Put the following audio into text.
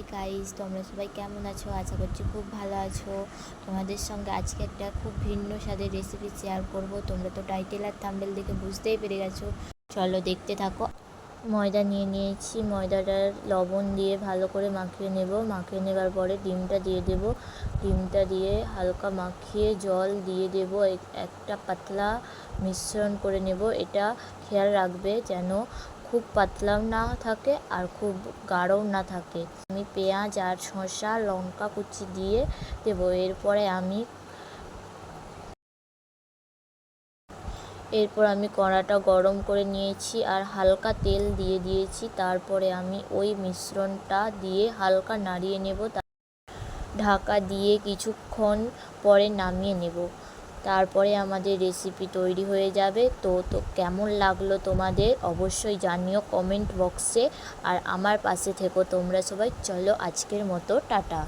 Hi guys তোমরা সবাই কেমন আছো? আশা করছি খুব ভালো আছো। তোমাদের সঙ্গে আজকে একটা খুব ভিন্ন স্বাদের রেসিপি শেয়ার করব। তোমরা তো টাইটেল আর থাম্বেল দেখে বুঝতেই পেরে গেছো। চলো দেখতে থাকো। ময়দা নিয়ে নিয়েছি। ময়দাটার লবণ দিয়ে ভালো করে মাখিয়ে নেব। মাখিয়ে নেবার পরে ডিমটা দিয়ে দেব। ডিমটা দিয়ে হালকা মাখিয়ে জল দিয়ে দেব। একটা পাতলা মিশ্রণ করে নেব। এটা খেয়াল রাখবে যেন খুব পাতলাও না থাকে আর খুব গাঢ়ও না থাকে। আমি পেঁয়াজ আর শসা, লঙ্কা কুচি দিয়ে দেবো। এরপরে আমি এরপর আমি কড়াটা গরম করে নিয়েছি আর হালকা তেল দিয়ে দিয়েছি। তারপরে আমি ওই মিশ্রণটা দিয়ে হালকা নাড়িয়ে নেব। ঢাকা দিয়ে কিছুক্ষণ পরে নামিয়ে নেব। তারপরে আমাদের রেসিপি তৈরি হয়ে যাবে। তো তো কেমন লাগল তোমাদের অবশ্যই জানিও কমেন্ট বক্সে আর আমার পাশে থেকো তোমরা সবাই। চলো আজকের মতো, টাটা।